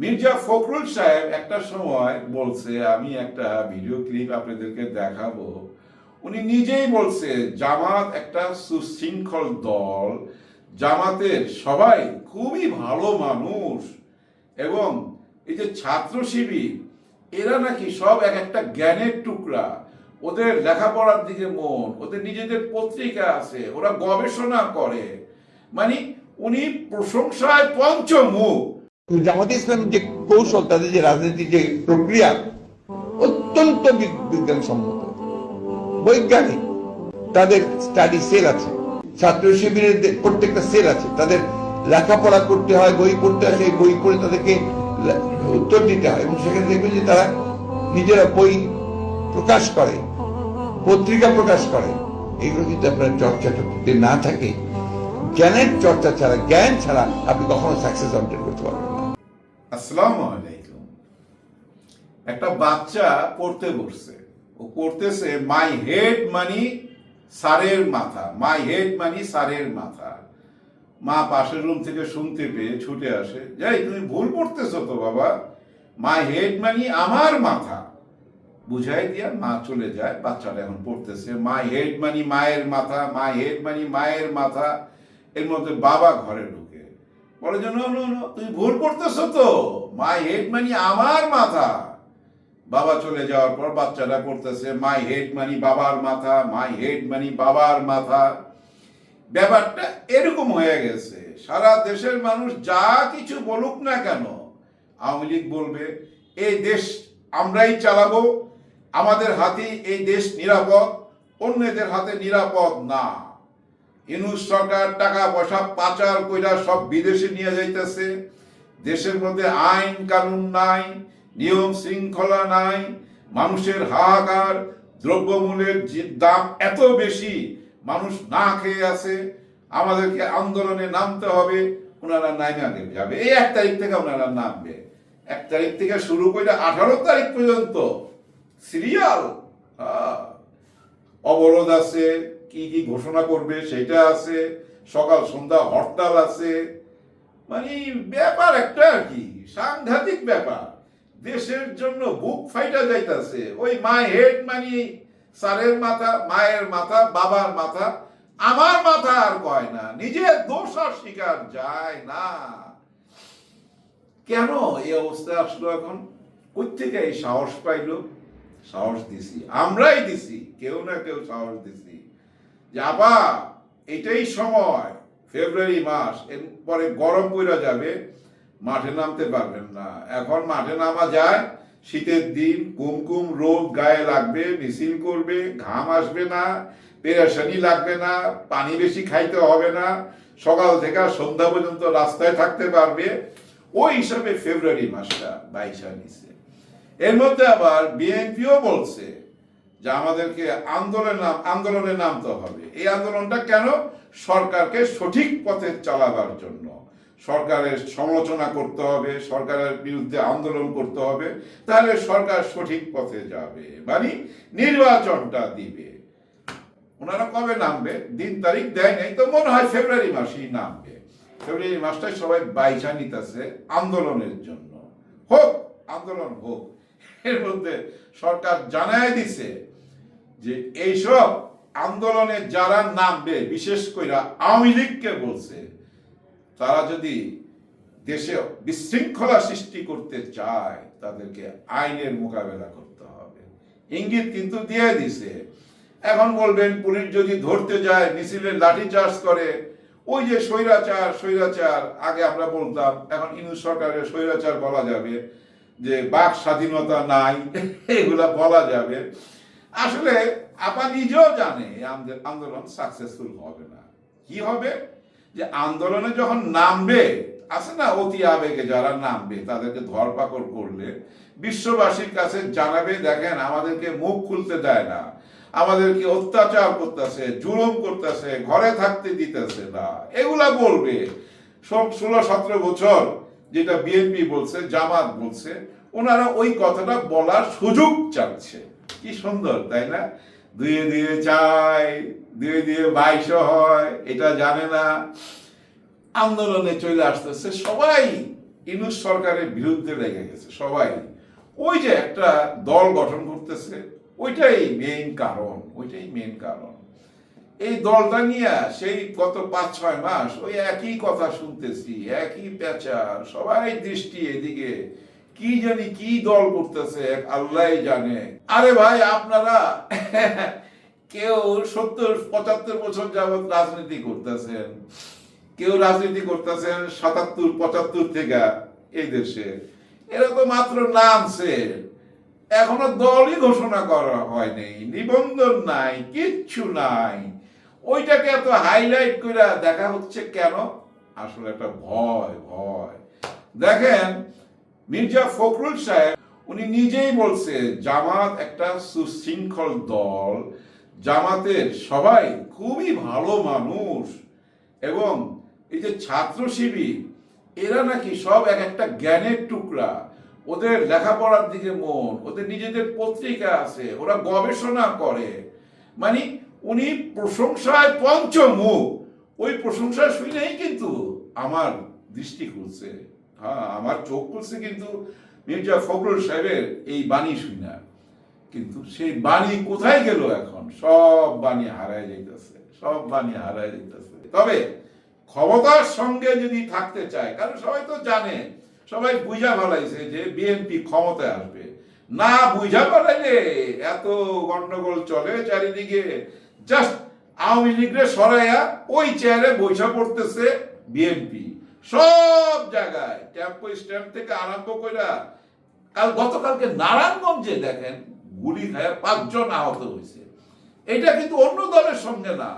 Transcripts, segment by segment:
মির্জা ফখরুল সাহেব একটা সময় বলছে, আমি একটা ভিডিও ক্লিপ আপনাদেরকে দেখাবো। উনি নিজেই বলছে, জামাত একটা সুশৃঙ্খল দল, জামাতের সবাই খুবই ভালো মানুষ এবং এই যে ছাত্র শিবির, এরা নাকি সব এক একটা জ্ঞানের টুকরা। ওদের লেখাপড়ার দিকে মন, ওদের নিজেদের পত্রিকা আছে, ওরা গবেষণা করে। মানে উনি প্রশংসায় পঞ্চমুখ। জামাতে ইসলাম যে কৌশল, তাদের যে রাজনীতির যে প্রক্রিয়া, অত্যন্ত বিজ্ঞানসম্মত। বৈজ্ঞানিক। তাদের স্টাডি সেল আছে। ছাত্র শিবিরের প্রত্যেকটা সেল আছে, তাদের লেখাপড়া করতে হয়, বই পড়তে হয়, সেই বই পড়ে তাদেরকে উত্তর দিতে হয় এবং সেখানে দেখবেন যে তারা নিজেরা বই প্রকাশ করে, পত্রিকা প্রকাশ করে। এগুলো কিন্তু আপনার চর্চাটা না থাকে, জ্ঞানের চর্চা ছাড়া, জ্ঞান ছাড়া আপনি কখনো সাকসেস অবটেন করতে পারবেন না আসসালামু একটা বাচ্চা পড়তে বসছে। ও পড়তেছে মাই হেড মানি সারের মাথা। মাই হেড মানি সারের মাথা। মা পাশের রুম থেকে শুনতে পেয়ে ছুটে আসে, যাই, তুমি ভুল পড়তেছো তো বাবা। মাই হেড মানি আমার মাথা। বুঝাই দিয়া মা চলে যায়, বাচ্চাটা এখন পড়তেছে মাই হেড মানি মায়ের মাথা মাই হেড মানি মায়ের মাথা। এর মধ্যে বাবা ঘরে ঢুকে বলে যে, নো তুমি ভুল করতেছো তো। মাই হেড মানি আমার মাথা। বাবা চলে যাওয়ার পর বাচ্চাটা পড়তেছে মাই হেড মানি বাবার মাথা মাই হেড মানি বাবার মাথা। ব্যাপারটা এরকম হয়ে গেছে। সারা দেশের মানুষ যা কিছু বলুক না কেন, আওয়ামী লীগ বলবে, এই দেশ আমরাই চালাবো, আমাদের হাতে এই দেশ নিরাপদ, অন্যদের হাতে নিরাপদ না। ইনুস সরকার টাকা পয়সা পাচার কইরা সব বিদেশে নিয়ে যাইতেছে। দেশের মধ্যে আইন কানুন নাই, নিয়ম শৃঙ্খলা নাই, মানুষের হাহাকার, দ্রব্যমূল্যের দাম এত বেশি, মানুষ না খেয়ে আছে। আমাদেরকে আন্দোলনে নামতে হবে ওনারা নাইমা যাবে। এই এক তারিখ থেকে ওনারা নামবে। এক তারিখ থেকে শুরু করে আঠারো তারিখ পর্যন্ত। সিরিয়াল হ্যাঁ। অবরোধ আছে কি কি ঘোষণা করবে, সেটা আছে, সকাল, সন্ধ্যা, হরতাল আছে। মানে ব্যাপার একটা আর কি, সাংঘাতিক ব্যাপার। দেশের জন্য বুক ফাইটা যাইতাছে। ওই মাই হেড মানি স্যারের মাথা, মায়ের মাথা, বাবার মাথা, আমার মাথা আর কয় না। নিজের দোষ আর স্বীকার যায় না। কেন এই অবস্থা আসলো এখন? কোথেকে এই সাহস পাইলো? সাহস দিছি। আমরাই দিছি। কেউ না কেউ সাহস দিছি। যাবা, এটাই সময়। ফেব্রুয়ারি মাস এরপরে গরম পড়ে যাবে, মাঠে নামতে পারবেন না। এখন মাঠে নামা যায়, শীতের দিন, কুমকুম রোগ গায়ে লাগবে, মিছিল করবে, ঘাম আসবে না, পেরেশানি লাগবে না, পানি বেশি খাইতে হবে না, সকাল থেকে সন্ধ্যা পর্যন্ত রাস্তায় থাকতে পারবে। ওই হিসাবে ফেব্রুয়ারি মাসটা বাইশা নিছে এর মধ্যে আবার বিএনপিও বলছে যে আমাদেরকে আন্দোলনে নাম আন্দোলনে নামতে হবে। এই আন্দোলনটা কেন সরকারকে সঠিক পথে চালাবার জন্য? সরকারের সমালোচনা করতে হবে, সরকারের বিরুদ্ধে আন্দোলন করতে হবে, তাহলে সরকার সঠিক পথে যাবে। মানে নির্বাচনটা দিবে। ওনারা কবে নামবে? দিন তারিখ দেয় নাই, তো মনে হয় ফেব্রুয়ারি মাসেই নামবে। ফেব্রুয়ারি মাসটাই সবাই বাইচা নিতেছে আন্দোলনের জন্য। হোক, আন্দোলন হোক, এর মধ্যে সরকার জানায় দিছে। যে এইসব আন্দোলনে যারা নামবে, বিশেষ করে আওয়ামী লীগকে বলছে, তারা যদি দেশে বিশৃঙ্খলা সৃষ্টি করতে চায়, তাদেরকে আইনের মোকাবেলা করতে হবে। ইঙ্গিত কিন্তু দিয়ে দিছে। এখন বলবেন, পুলিশ যদি ধরতে যায় মিছিলে লাঠি চার্জ করে, ওই যে স্বৈরাচার স্বৈরাচার, আগে আমরা বলতাম, এখন ইনু সরকারের স্বৈরাচার বলা যাবে, যে বাক স্বাধীনতা নাই, এগুলা বলা যাবে। আসলে আপা নিজেও জানে আন্দোলন সাকসেসফুল হবে না। কি হবে? যে আন্দোলনে যখন নামবে, আছে না অতি আবেগে যারা নামবে, তাদেরকে ধরপাকড় করলে বিশ্ববাসীর কাছে জানাবে, দেখেন, আমাদেরকে মুখ খুলতে দেয় না। আমাদেরকে অত্যাচার করতেছে, জুলুম করতেছে, ঘরে থাকতে দিতেছে না। এগুলা বলবে। সব ষোলো, সতেরো বছর যেটা বিএনপি বলছে, জামাত বলছে, ওনারা ওই কথাটা বলার সুযোগ চাচ্ছে। কি সুন্দর, তাই না? দুয়ে দুয়ে চায় দুয়ে দুয়ে বাইশ হয়, এটা জানে না। আন্দোলনে চলে আসতেছে, সবাই ইনুস সরকারের বিরুদ্ধে লেগে গেছে, সবাই। ওই যে একটা দল গঠন করতেছে, ওইটাই মেইন কারণ, ওইটাই মেইন কারণ। এই দলটা নিয়ে সেই গত পাঁচ, ছয় মাস ওই একই কথা শুনতেছি, একই পেঁচার সবাই দৃষ্টি এদিকে। কি জানি কি দল করতেছে আল্লাহ জানে। আরে ভাই, আপনারা কেউ সত্তর, পঁচাত্তর বছর যাবত রাজনীতি করতেছেন, কেউ রাজনীতি করতেছেন সাতাত্তর, পঁচাত্তর থেকে এই দেশে। এরা তো মাত্র নামছে। এখনও দলই ঘোষণা করা হয়নি, নিবন্ধন নাই, কিচ্ছু নাই। ওইটাকে এত হাইলাইট করে দেখা হচ্ছে কেন? আসলে একটা ভয় ভয়। দেখেন মির্জা ফখরুল সাহেব, উনি নিজেই বলছে, জামাত একটা সুশৃঙ্খল দল, জামাতের সবাই খুবই ভালো মানুষ, এবং এই যে ছাত্র শিবির, এরা নাকি সব এক একটা জ্ঞানের টুকরা। ওদের লেখাপড়ার দিকে মন, ওদের নিজেদের পত্রিকা আছে, ওরা গবেষণা করে। মানে উনি প্রশংসায় পঞ্চমুখ। ওই প্রশংসা শুনেই কিন্তু আমার দৃষ্টি খুলছে। হ্যাঁ আমার চোখ খুলছে কিন্তু মির্জা ফখরুল সাহেবের এই বাণী শুনা কিন্তু সেই বাণী কোথায় গেল এখন? সব বাণী হারায় যাইতেছে, সব বাণী হারায় যাইতেছে। তবে ক্ষমতার সঙ্গে যদি থাকতে চায়, কারণ সবাই তো জানে, সবাই বুঝা ফেলাইছে যে বিএনপি ক্ষমতায় আসবে। না বুঝা ফেলাইলে এত গন্ডগোল চলে চারিদিকে। জাস্ট আওয়ামী লীগের সরাইয়া ওই চেয়ারে বৈশা পড়তেছে বিএনপি। সব জায়গায় টেম্পো স্ট্যান্ড থেকে আরম্ভ কইরা, কাল গতকালকে নারায়ণগঞ্জে দেখেন গুলি খায় পাঁচজন আহত হয়েছে। এটা কিন্তু অন্য দলের সঙ্গে না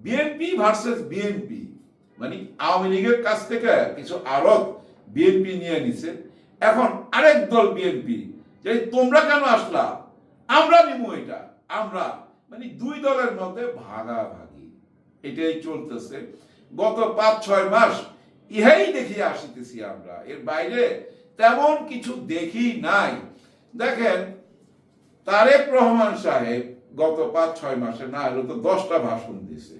বিএনপি ভার্সেস বিএনপি মানে আওয়ামী লীগের কাছ থেকে কিছু আরত বিএনপি নিয়ে নিছে। এখন আরেক দল বিএনপি যে তোমরা কেন আসলা? আমরা নিমু এটা। আমরা মানে দুই দলের মধ্যে ভাগাভাগি। এটাই চলতেছে। গত পাঁচ ছয় মাস ইহাই দেখি আসিতেছি আমরা। এর বাইরে তেমন কিছু দেখি নাই। দেখেন, তারেক রহমান সাহেব গত পাঁচ, ছয় মাসে না হলে তো দশটা ভাষণ দিছে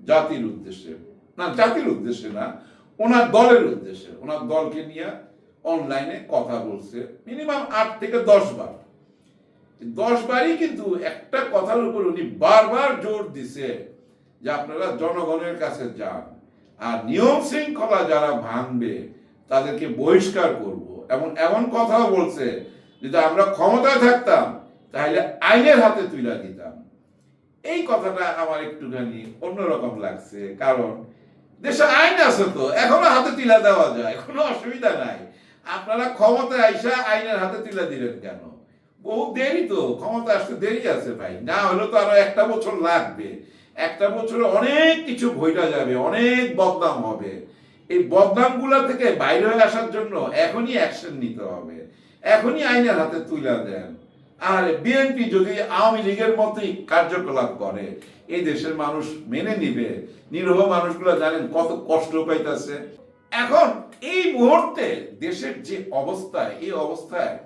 জাতির উদ্দেশ্যে। না, জাতির উদ্দেশ্যে না, ওনার দলের উদ্দেশ্যে। ওনার দলকে নিয়ে অনলাইনে কথা বলছে, মিনিমাম আট থেকে দশ বার। দশ বারই কিন্তু একটা কথার উপর উনি বারবার জোর দিছে যে আপনারা জনগণের কাছে যান। আর নিয়ম শৃঙ্খলা যারা ভাঙবে, তাদেরকে বহিষ্কার করব। এমন এমন কথাও বলছে যদি আমরা ক্ষমতায় থাকতাম, তাহলে আইনের হাতে তুলে দিতাম। এই কথাটা আমার একটুখানি অন্যরকম লাগছে। কারণ দেশে আইন আছে তো, এখনও হাতে তুলে দেওয়া যায়, কোনো অসুবিধা নাই। আপনারা ক্ষমতায় আইসা আইনের হাতে তুলে দিলেন কেন? বহু দেরি তো ক্ষমতা আসতে দেরি আছে ভাই। না হলে তো আরও একটা বছর লাগবে। একটা বছরে অনেক কিছু ভইটা যাবে, অনেক বদনাম হবে। এই বদনামগুলা থেকে বাইরে হয়ে আসার জন্য এখনই অ্যাকশন নিতে হবে। এখনই আইনের হাতে তুলে দেন। আর, বিএনপি যদি আওয়ামী লীগের মতোই কার্যকলাপ করে, এই দেশের মানুষ মেনে নিবে। নিরহ মানুষগুলো জানেন কত কষ্ট পাইতেছে। এখন এই মুহূর্তে দেশের যে অবস্থা, এই অবস্থায়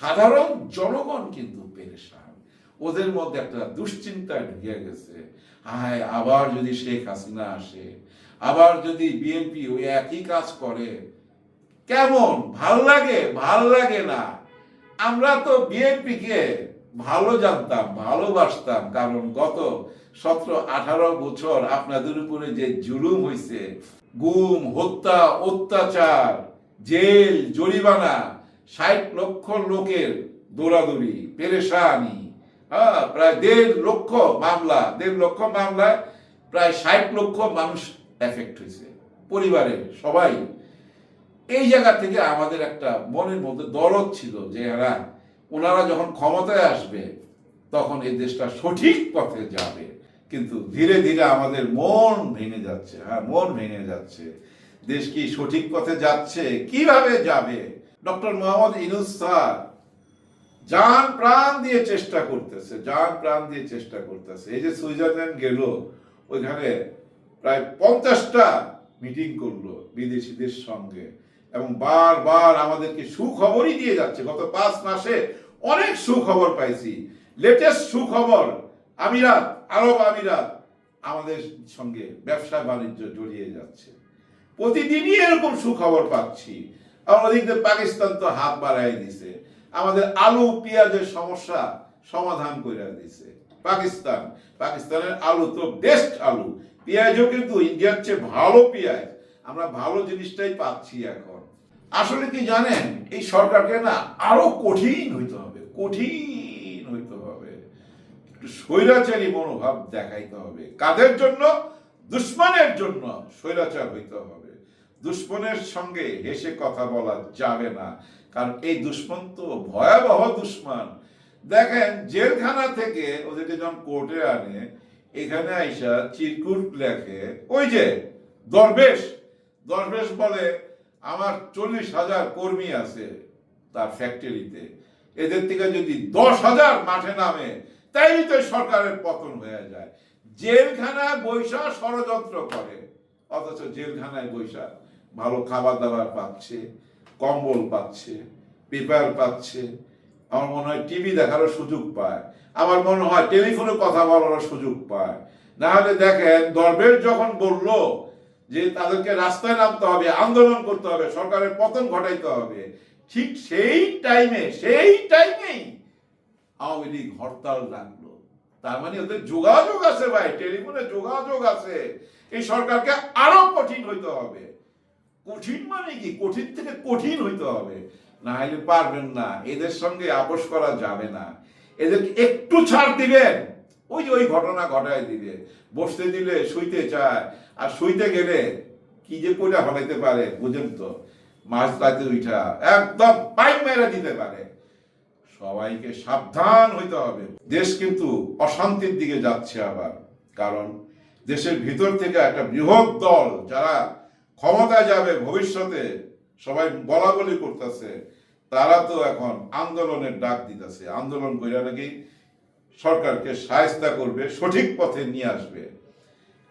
সাধারণ জনগণ কিন্তু পেরেশান। ওদের মধ্যে একটা দুশ্চিন্তা ঢুকে গেছে। হায় আবার যদি শেখ হাসিনা আসে, আবার যদি বিএনপি ওই একই কাজ করে, কেমন? ভালো লাগে? ভালো লাগে না। আমরা তো বিএনপি কে ভালো জানতাম, ভালোবাসতাম, কারণ গত সতেরো, আঠারো বছর আপনাদের উপরে যে জুলুম হয়েছে গুম, হত্যা, অত্যাচার, জেল, জরিমানা, ষাট লক্ষ লোকের দৌড়াদৌড়ি, পেরেশানি। হ্যাঁ প্রায় দেড় লক্ষ মামলা, দেড় লক্ষ মামলায় প্রায় ষাট লক্ষ মানুষ এফেক্ট হয়েছে। পরিবারের সবাই। এই জায়গা থেকে আমাদের একটা মনের মধ্যে দরদ ছিল যে এরা ওনারা যখন ক্ষমতায় আসবে, তখন এই দেশটা সঠিক পথে যাবে। কিন্তু ধীরে ধীরে আমাদের মন ভেঙে যাচ্ছে হ্যাঁ মন ভেঙে যাচ্ছে। দেশ কি সঠিক পথে যাচ্ছে? কীভাবে যাবে? ডক্টর মোহাম্মদ ইনুস স্যার জান প্রাণ দিয়ে চেষ্টা করতেছে, জান প্রাণ দিয়ে চেষ্টা করতেছে। এই যে সুইজারল্যান্ড গেল, ওইখানে প্রায় পঞ্চাশটা মিটিং করল বিদেশিদের সঙ্গে এবং বারবার আমাদেরকে সুখবরই দিয়ে যাচ্ছে। গত পাঁচ মাসে অনেক সুখবর পাইছি। লেটেস্ট সুখবর, আমিরাত, আরব আমিরাত আমাদের সঙ্গে ব্যবসা বাণিজ্য জড়িয়ে যাচ্ছে। প্রতিদিনই এরকম সুখবর পাচ্ছি। ওদিক দিয়ে পাকিস্তান তো হাত বাড়াই দিছে। আমাদের আলু পেঁয়াজের সমস্যা সমাধান করে দিছে পাকিস্তান। পাকিস্তানের আলু তো বেস্ট আলু। পেঁয়াজও কিন্তু ইন্ডিয়ার চেয়ে ভালো পেঁয়াজ। আমরা ভালো জিনিসটাই পাচ্ছি এখন। আসলে কি জানেন, এই সরকারকে না আরও কঠিন হইতে হবে, কঠিন হইতে হবে। একটু স্বৈরাচারী মনোভাব দেখাইতে হবে। কাদের জন্য? দুশ্মনের জন্য স্বৈরাচার হইতে হবে। দুশ্মনের সঙ্গে হেসে কথা বলা যাবে না। কারণ এই দুশ্মন তো ভয়াবহ দুশ্মন। দেখেন, জেলখানা থেকে ওদেরকে যখন কোর্টে আনে, এখানে আইসা চিরকুট লেখে, ওই যে, দরবেশ। দরবেশ বলে, আমার চল্লিশ হাজার কর্মী আছে তার ফ্যাক্টরিতে। এদের থেকে যদি দশ হাজার মাঠে নামে তাই তো সরকারের পতন হয়ে যায়। জেলখানা বৈশা ষড়যন্ত্র করে, অথচ জেলখানায় বৈশা ভালো খাবার দাবার পাচ্ছে। কম্বল পাচ্ছে, পেপার পাচ্ছে, আমার মনে হয় টিভি দেখারও সুযোগ পায়। আমার মনে হয় টেলিফোনে কথা বলারও সুযোগ পায়। না হলে দেখেন, দরবেশ যখন বলল যে তাদেরকে রাস্তায় নামতে হবে, আন্দোলন করতে হবে, সরকারের পতন ঘটাইতে হবে, ঠিক সেই টাইমে সেই টাইমেই আওয়ামী লীগ হরতাল ডাকলো তার মানে ওদের যোগাযোগ আছে ভাই, টেলিফোনে যোগাযোগ আছে। এই সরকারকে আরও কঠিন হইতে হবে। কঠিন মানে কি? কঠিন থেকে কঠিন হইতে হবে। না হলে পারবেন না। এদের সঙ্গে আপোষ করা যাবে না। এদেরকে একটু ছাড় দিবেন। ওই যে ওই ঘটনা ঘটায় দিবে। বসতে দিলে শুইতে চায়। আর শুইতে গেলে কি যে করে হলাইতে পারে, বুঝেন তো? মাছ রাতে উঠা একদম পাইপ মেরে দিতে পারে। সবাইকে সাবধান হইতে হবে। দেশ কিন্তু অশান্তির দিকে যাচ্ছে আবার। কারণ দেশের ভিতর থেকে একটা বৃহৎ দল, যারা ক্ষমতায় যাবে, ভবিষ্যতে সবাই বলা বলি করতেছে, তারা তো এখন আন্দোলনের ডাক দিতেছে। আন্দোলন কইরা নাকি সরকারকে সায়স্তা করবে, সঠিক পথে নিয়ে আসবে।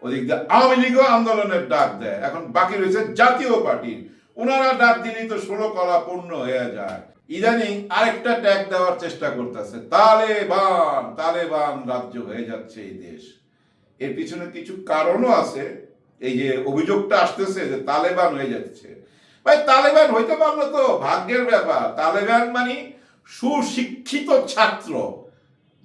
ওদিক দিয়ে আওয়ামী লীগও আন্দোলনের ডাক দেয়। এখন বাকি রয়েছে জাতীয় পার্টির ওনারা ডাক দিলেই তো ষোলো কলা পূর্ণ হয়ে যায়। ইদানিং আরেকটা ট্যাগ দেওয়ার চেষ্টা করতেছে, তালেবান তালেবান রাজ্য হয়ে যাচ্ছে এই দেশ। এর পিছনে কিছু কারণও আছে এই যে অভিযোগটা আসতেছে যে তালেবান হয়ে যাচ্ছে। ভাই, তালেবান হইতে পারল তো ভাগ্যের ব্যাপার। তালেবান মানে সুশিক্ষিত ছাত্র।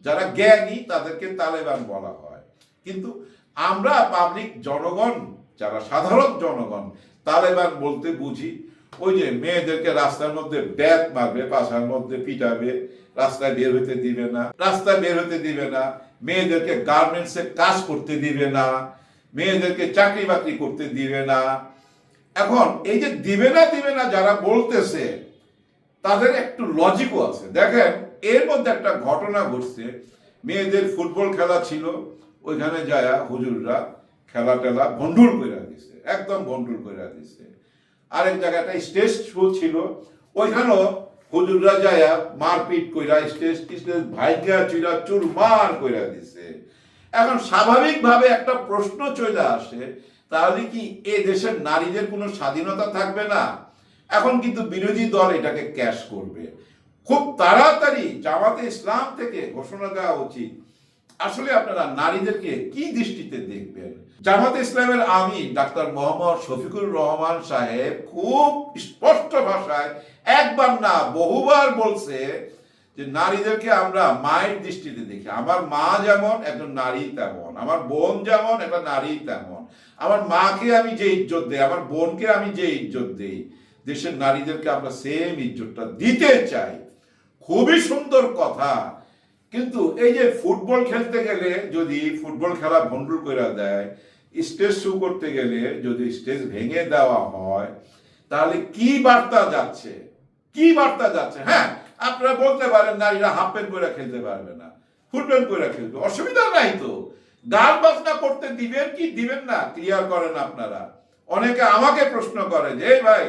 যারা জ্ঞানী, তাদেরকে তালেবান বলা হয়। কিন্তু আমরা পাবলিক জনগণ, যারা সাধারণ জনগণ, তালেবান বলতে বুঝি, ওই যে মেয়েদেরকে রাস্তার মধ্যে ব্যাত মারবে, পাশার মধ্যে পিটাবে, রাস্তায় বের হতে দিবে না, রাস্তায় বের হতে দিবে না, মেয়েদেরকে গার্মেন্টসে কাজ করতে দিবে না। মেয়েদেরকে চাকরি বাকরি করতে দিবে না। এখন এই যে দিবে না দিবে না যারা বলতেছে, তাদের একটু লজিকও আছে। দেখেন, এর মধ্যে একটা ঘটনা ঘটছে। মেয়েদের ফুটবল খেলা ছিল, ওইখানে যায়া হুজুররা খেলা টেলা ভন্ডুল করে দিছে, একদম ভন্ডুল কইরা দিছে। আরেক জায়গাটা স্টেজ শো ছিল, ওইখানেও হুজুররা যায়া মারপিট কইরা স্টেজ স্টেজ ভাইগা চুরা চুর মার কইরা দিছে। এখন স্বাভাবিকভাবে একটা প্রশ্ন চলে আসে, তাহলে কি এ দেশের নারীদের কোনো স্বাধীনতা থাকবে না? এখন কিন্তু বিরোধী দল এটাকে ক্যাশ করবে। খুব তাড়াতাড়ি জামাতে ইসলাম থেকে ঘোষণা দেওয়া উচিত। আসলে আপনারা নারীদেরকে কি দৃষ্টিতে দেখবেন? জামাতে ইসলামের আমি ডাক্তার মোহাম্মদ শফিকুর রহমান সাহেব খুব স্পষ্ট ভাষায় একবার না বহুবার বলছে যে নারীদেরকে আমরা মায়ের দৃষ্টিতে দেখি। আমার মা যেমন, একজন নারী তেমন। আমার বোন যেমন, একটা নারী তেমন। আমার মাকে আমি যে ইজ্জত দেই, আমার বোনকে আমি যে ইজ্জত দেই, দেশের নারীদেরকে আমরা সেম ইজ্জতটা দিতে চাই। খুবই সুন্দর কথা। কিন্তু এই যে ফুটবল খেলতে গেলে যদি ফুটবল খেলা ভন্ডুল করে দেয়, স্টেজ শো করতে গেলে যদি স্টেজ ভেঙে দেওয়া হয়, তাহলে কি বার্তা যাচ্ছে? কি বার্তা যাচ্ছে? হ্যাঁ আপনারা বলতে পারেন, নারীরা হাফ প্যান্ট করে খেলতে পারবে না, ফুল প্যান্ট করে খেলবে। অসুবিধা নাই তো। গান বাজনা করতে দিবেন কি? দিবেন না, ক্লিয়ার করেন আপনারা। অনেকে আমাকে প্রশ্ন করে যে ভাই,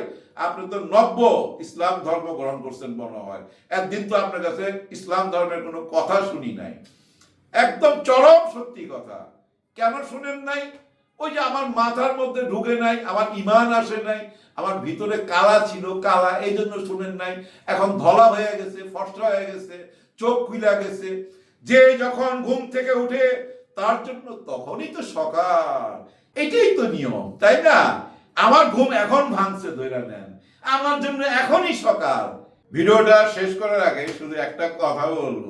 আপনি তো নব্য ইসলাম ধর্ম গ্রহণ করছেন মনে হয়। একদিন তো আপনার কাছে ইসলাম ধর্মের কোনো কথা শুনি নাই। একদম চরম সত্যি কথা। কেন শুনেন নাই? ওই যে আমার মাথার মধ্যে ঢুকে নাই, আমার ইমান আসে নাই, আমার ভিতরে কালা ছিল, কালা, এই জন্য শুনেন নাই। এখন ধলা হয়ে গেছে ফর্সা হয়ে গেছে, চোখ খুলে গেছে। যে যখন ঘুম থেকে উঠে, তার জন্য তখনই তো সকাল। এটাই তো নিয়ম, তাই না? আমার ঘুম এখন ভাঙছে ধরে নেন। আমার জন্য এখনই সকাল। ভিডিওটা শেষ করার আগে শুধু একটা কথা বলব।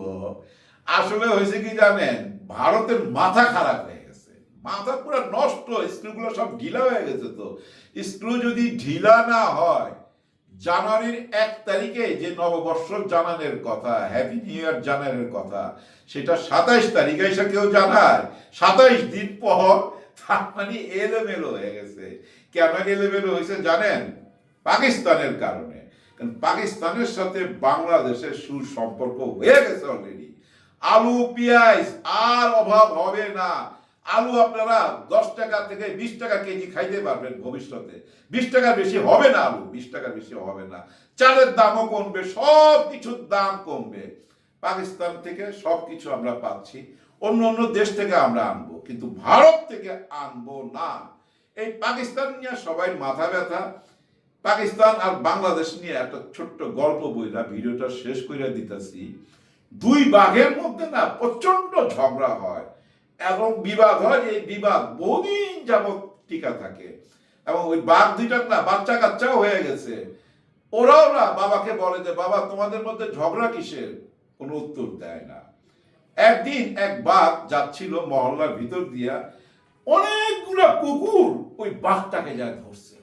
আসলে হয়েছে কি জানেন? ভারতের মাথা খারাপ হয়ে মাথা পুরো নষ্ট, স্ক্রুগুলো সব ঢিলা হয়ে গেছে তো। স্ক্রু যদি ঢিলা না হয়, জানুয়ারির এক তারিখে যে নববর্ষ জানানোর কথা হ্যাপি নিউ ইয়ার জানানোর কথা, সেটা সাতাইশ তারিখে এসে কেউ জানায়। সাতাইশ দিন পর তার মানে এলোমেলো হয়ে গেছে। কেন এলোমেলো হয়েছে জানেন? পাকিস্তানের কারণে। কারণ পাকিস্তানের সাথে বাংলাদেশের সুসম্পর্ক হয়ে গেছে অলরেডি আলু, পেঁয়াজ, আর অভাব হবে না। আলু আপনারা দশ টাকা থেকে বিশ টাকা কেজি খাইতে পারবেন ভবিষ্যতে। বিশ টাকা বেশি হবে না আলু, বিশ টাকা বেশি হবে না। চালের দামও কমবে, সব কিছুর দাম কমবে। পাকিস্তান থেকে সব কিছু আমরা পাচ্ছি, অন্য অন্য দেশ থেকে আমরা আনব, কিন্তু ভারত থেকে আনব না। এই পাকিস্তান নিয়ে সবাই মাথা ব্যথা। পাকিস্তান আর বাংলাদেশ নিয়ে একটা ছোট্ট গল্প বইলা ভিডিওটা শেষ করে দিতেছি। দুই বাঘের মধ্যে না প্রচণ্ড ঝগড়া হয়। এবং বিবাদ হয়, এই বিবাদ বহুদিন যাবৎ টিকা থাকে। এবং ওই বাঘ দুইটার না, বাচ্চা কাচ্চাও হয়ে গেছে। ওরাও না বাবাকে বলে যে, বাবা, তোমাদের মধ্যে ঝগড়া কিসের? কোনো উত্তর দেয় না। একদিন এক বাঘ যাচ্ছিল মহল্লার ভিতর দিয়া, অনেকগুলো কুকুর ওই বাঘটাকে যায় ধরছে,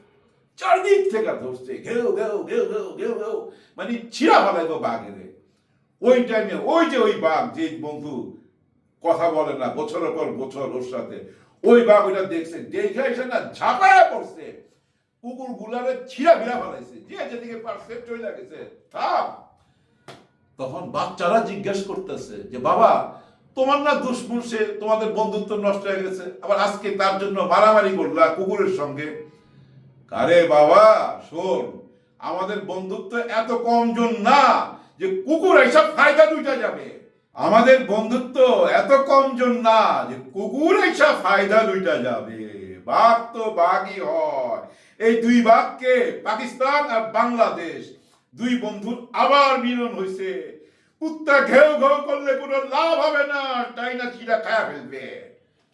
চারদিক থেকে ধরছে, ঘেউ ঘেউ ঘেউ ঘেউ ঘেউ ঘেউ মানে ছিঁড়া ফেলাইবো বাঘেরে। ওই টাইমে ওই যে ওই বাঘ, যে বন্ধু কথা বলে না বছরের পর বছর ওর সাথে। ওই ওইটা দেখছে, দেখে এসে না ঝাঁপায়া পড়ছে। কুকুর গুলারে ছিঁড়া ভিড়া ফেলাইছে। যে যেদিকে পারছে চলে গেছে, থাম। তখন বাচ্চারা জিজ্ঞেস করতেছে যে, বাবা, তোমার না দুশ্মন সে তোমাদের বন্ধুত্ব নষ্ট হয়ে গেছে, আবার আজকে তার জন্য মারামারি করলা কুকুরের সঙ্গে? আরে বাবা, শোন, আমাদের বন্ধুত্ব এত কমজন না যে কুকুর এইসব ফায়দা দুইটা যাবে। আমাদের বন্ধুত্ব এত কমজন না যে কুকুর এইসব ফায়দা দুইটা যাবে। বাঘ তো বাঘই হয়। এই দুই বাঘকে পাকিস্তান আর বাংলাদেশ দুই বন্ধুর আবার মিলন হয়েছে কুত্তা ঘেউ ঘেউ করলে কোনো লাভ হবে না তাই না চিরা খায়া ফেলবে।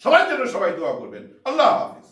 সবাই যেন সবাই দোয়া করবেন। আল্লাহ হাফিজ।